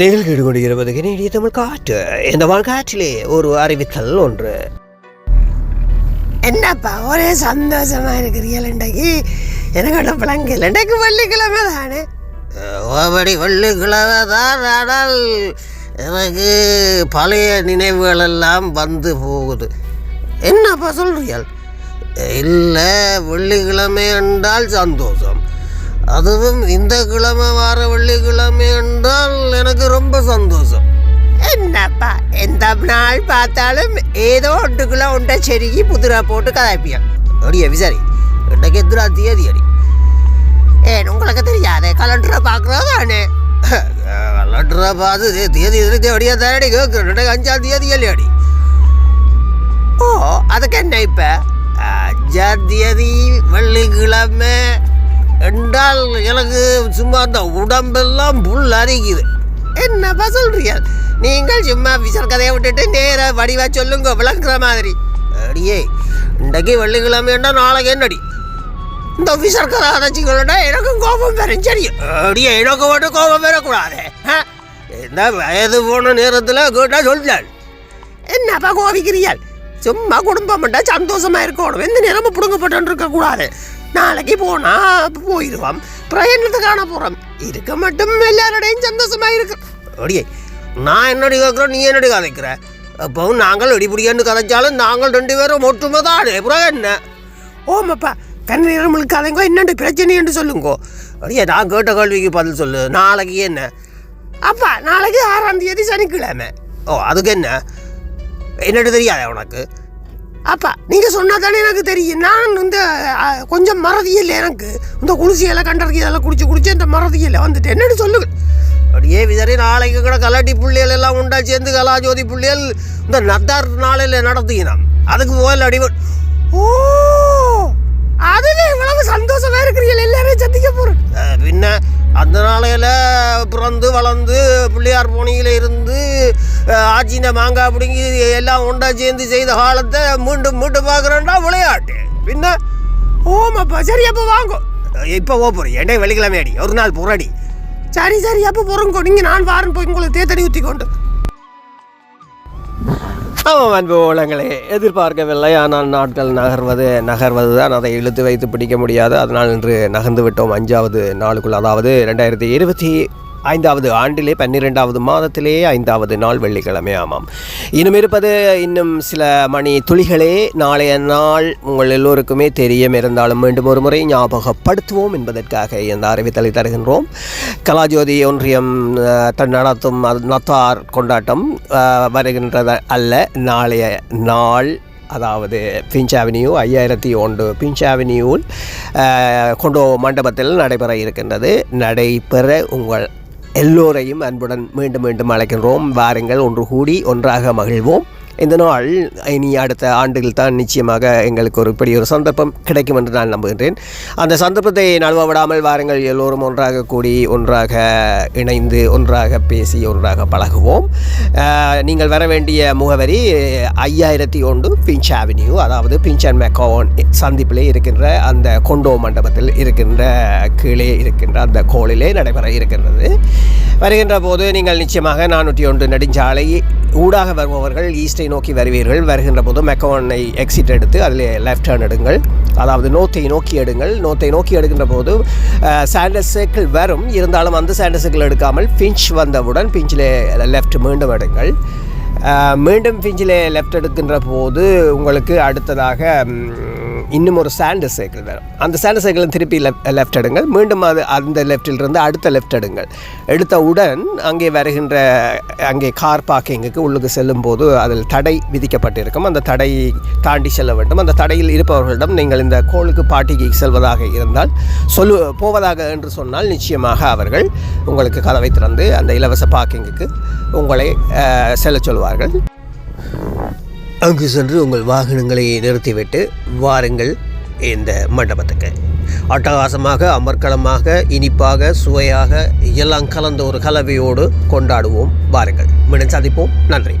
நீங்கள் கேட்டுக்கொண்டிருப்பது கனேடிய தமிழ் காற்று. இந்த வாழ்காற்றிலே ஒரு அறிவித்தல் ஒன்று. என்னப்பா ஒரே சந்தோஷமா இருக்கிறீர்கள் இன்றைக்கு? எனக்கு ஒன்றும் விளங்கல இன்றைக்கு வெள்ளிக்கிழமை தானே? ஓபடி வெள்ளிக்கிழமை தான் ஆனால் எனக்கு பழைய நினைவுகள் எல்லாம் வந்து போகுது. என்னப்பா சொல்றீர்கள்? இல்லை வெள்ளிக்கிழமை என்றால் சந்தோஷம். அதுவும் இந்த கிழமை வார வெள்ளிக்கிழமை என்றால் எனக்கு ரொம்ப சந்தோஷம். என்னப்பா எந்த நாள் பார்த்தாலும் ஏதோ ஒன்றுக்குள்ள ஒன்றை செருகி புதுரா போட்டு கதாப்பியான் அடியா விசாரி இன்னைக்கு எதிரா தேதி அடி? ஏன் உங்களுக்கு தெரியாதே கலண்டரை பார்க்குறது தானே கலண்டரை பார்த்து தேதி எதிரி தேடியா தானடி கேட்குறேன் அஞ்சாம் தேதி அடி. ஓ அதுக்கு என்ன இப்போ? அஞ்சாம் தேதி வெள்ளிக்கிழமை. என்றால் எனக்கு சும்மா அந்த உடம்பெல்லாம் புல் அரிக்குது. என்னப்பா சொல்றீங்க நீங்கள் சும்மா விசர் கதையை விட்டுட்டு நேராக வடிவா சொல்லுங்க விளக்குற மாதிரி. அடியே இன்றைக்கு வெள்ளிக்கிழமைன்னா நாளைக்கு என்னடி? இந்த விசர் கதை அதைச்சிங்களோட எனக்கும் கோபம் வரும் சரி. அடியே எனக்கு மட்டும் கோபம் வரக்கூடாது. இந்த வயது போன நேரத்தில் கேட்டால் சொல்லிட்டாள் என்னப்பா கோபிக்கிறீர்கள்? சும்மா குடும்பம் மட்டும் சந்தோஷமா இருக்கணும். எந்த நிலம பிடுங்கப்பட்டு இருக்க கூடாது. நாளைக்கு போனா போயிடுவோம் பிரயாணத்தை காண போறோம். இருக்க மட்டும் எல்லாரோடையும் சந்தோஷமா இருக்கு. அடியே நான் என்னடி கேட்குறேன் நீ என்னடி கதைக்கிற? அப்போ நாங்கள் அடிப்படியான்னு கதைச்சாலும் நாங்கள் ரெண்டு பேரும் ஒற்றுமை தான் அப்புறம் என்ன? ஓமப்பா கண் நேரமுழுக்கு கதைங்கோ என்னென்ன பிரச்சனை என்று சொல்லுங்கோ. அடியே நான் கேட்ட கேள்விக்கு பதில் சொல்லு. நாளைக்கு என்ன? அப்பா நாளைக்கு ஆறாம் தேதி சனிக்கிழமை. ஓ அதுக்கு என்ன? என்னட்டு தெரியாதே உனக்கு? அப்பா நீங்கள் சொன்னால் தானே எனக்கு தெரியும். நான் இந்த கொஞ்சம் மறதியில் எனக்கு. இந்த குளிசியெல்லாம் கண்டறி இதெல்லாம் குடிச்சு குடிச்சு இந்த மறதியில் வந்துட்டு என்னன்னு சொல்லுங்க. அப்படியே விதறி நாளைக்கு கூட கலாட்டி புள்ளியல் எல்லாம் உண்டா சேர்ந்து கலாஜோதி புள்ளிகள் இந்த நத்தார் நாளையில் நடத்தினான் அதுக்கு முதல் அடிவன் ஓ! அதுவே இவ்வளவு சந்தோஷமா இருக்கிறீர்கள். எல்லாரும் சந்திக்க போறேன். பின்ன அந்த நாளையில் பிறந்து வளர்ந்து பிள்ளையார் போனியில் இருந்து ஆச்சின மாங்காய் பிடுங்கி எல்லாம் ஒண்டா சேர்ந்து செய்த காலத்தை மீண்டும் மீண்டும் பார்க்குறேன்டா விளையாட்டு. பின்ன ஓமாப்பா சரி அப்போ வாங்கோ. இப்போ போகிறேன் ஏண்டே வெள்ளிக்கிழமை அடி? ஒரு நாள் புறடி சரி சரி அப்போ பொறுங்கோ. நீங்கள் நான் வாரன் போய் உங்களுக்கு தேத்தடி ஊற்றி கொண்டு. ஆமாம் அன்பு உலகங்களே எதிர்பார்க்கவில்லை. ஆனால் நாட்கள் நகர்வது நகர்வது தான் அதை இழுத்து வைத்து பிடிக்க முடியாது. அதனால் இன்று நகர்ந்து விட்டோம். அஞ்சாவது நாளுக்குள் அதாவது ரெண்டாயிரத்தி இருபத்தி ஐந்தாவது ஆண்டிலே பன்னிரெண்டாவது மாதத்திலே ஐந்தாவது நாள் வெள்ளிக்கிழமை ஆமாம். இன்னும் இருப்பது இன்னும் சில மணி துளிகளே. நாளைய நாள் உங்கள் எல்லோருக்குமே தெரியும். இருந்தாலும் மீண்டும் ஒரு முறை ஞாபகப்படுத்துவோம் என்பதற்காக இந்த அறிவித்தலை தருகின்றோம். கலாஜோதி ஒன்றியம் தன் நடத்தும் நத்தார் கொண்டாட்டம் வருகின்றது அல்ல. நாளைய நாள் அதாவது பிஞ்ச் அவென்யூ ஐயாயிரத்தி ஒன்று பிஞ்ச் அவென்யூவில் கொண்டோ மண்டபத்தில் நடைபெற இருக்கின்றது. நடைபெற உங்கள் எல்லோரையும் அன்புடன் மீண்டும் மீண்டும் அழைக்கின்றோம். வாருங்கள் ஒன்று கூடி ஒன்றாக மகிழ்வோம். இந்த நாள் இனி அடுத்த ஆண்டுகள் தான் நிச்சயமாக எங்களுக்கு ஒரு இப்படி ஒரு சந்தர்ப்பம் கிடைக்கும் என்று நான் நம்புகின்றேன். அந்த சந்தர்ப்பத்தை நழுவ விடாமல் வாருங்கள். எல்லோரும் ஒன்றாக கூடி ஒன்றாக இணைந்து ஒன்றாக பேசி ஒன்றாக பழகுவோம். நீங்கள் வர வேண்டிய முகவரி ஐயாயிரத்தி ஒன்று பிஞ்ச் அவென்யூ அதாவது பிஞ்ச் அண்ட் மெக்கோன் சந்திப்பிலே இருக்கின்ற அந்த கொண்டோ மண்டபத்தில் இருக்கின்ற கீழே இருக்கின்ற அந்த கோளிலே நடைபெற இருக்கின்றது. வருகின்ற போது நீங்கள் நிச்சயமாக நானூற்றி ஒன்று நெடுஞ்சாலை ஊடாக வருபவர்கள் ஈஸ்டை நோக்கி வருவீர்கள். வருகின்ற போது மெக்கோனை எக்ஸிட் எடுத்து அதில் லெஃப்ட் ஹேர்ன் எடுங்கள். அதாவது நோத்தை நோக்கி எடுங்கள். நோத்தை நோக்கி எடுக்கின்ற போது சாண்டஸ் சைக்கிள் வரும். இருந்தாலும் அந்த சாண்டஸ் சைக்கிள் எடுக்காமல் பிஞ்ச் வந்தவுடன் பிஞ்சில் லெஃப்ட் மீண்டும் எடுங்கள். மீண்டும் பிஞ்சில் லெஃப்ட் எடுக்கின்ற போது உங்களுக்கு அடுத்ததாக இன்னும் ஒரு சாண்டு சைக்கிள் வரும் அந்த சாண்டு சைக்கிளும் திருப்பி லெஃப்ட் லெஃப்ட் எடுங்கள். மீண்டும் அது அந்த லெஃப்டிலிருந்து அடுத்த லெஃப்ட் எடுங்கள். எடுத்தவுடன் அங்கே வருகின்ற அங்கே கார் பார்க்கிங்குக்கு உள்ளுக்கு செல்லும் போது அதில் தடை விதிக்கப்பட்டிருக்கும். அந்த தடையை தாண்டி செல்ல வேண்டும். அந்த தடையில் இருப்பவர்களிடம் நீங்கள் இந்த கோளுக்கு பாட்டிக்கு செல்வதாக இருந்தால் சொல்லு போவதாக என்று சொன்னால் நிச்சயமாக அவர்கள் உங்களுக்கு கதவை திறந்து அந்த இலவச பார்க்கிங்குக்கு உங்களை செல்ல செல்லச் சொல்வார்கள். அங்கு சென்று உங்கள் வாகனங்களை நிறுத்திவிட்டு வாருங்கள் இந்த மண்டபத்துக்கு. அட்டகாசமாக அமர்க்களமாக இனிப்பாக சுவையாக எல்லாம் கலந்த ஒரு கலவையோடு கொண்டாடுவோம். வாருங்கள். மீண்டும் சந்திப்போம். நன்றி.